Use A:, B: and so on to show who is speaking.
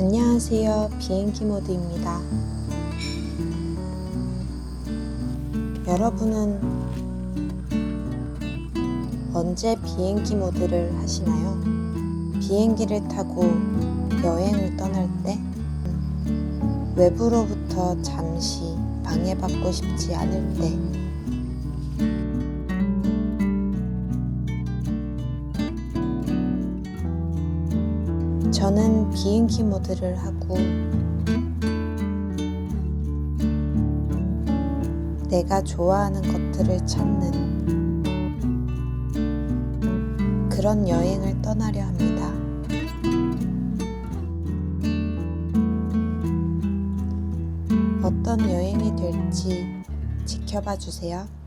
A: 안녕하세요. 비행기 모드입니다. 여러분은 언제 비행기 모드를 하시나요? 비행기를 타고 여행을 떠날 때? 외부로부터 잠시 방해받고 싶지 않을 때? 저는 비행기 모드를 하고 내가 좋아하는 것들을 찾는 그런 여행을 떠나려 합니다. 어떤 여행이 될지 지켜봐 주세요.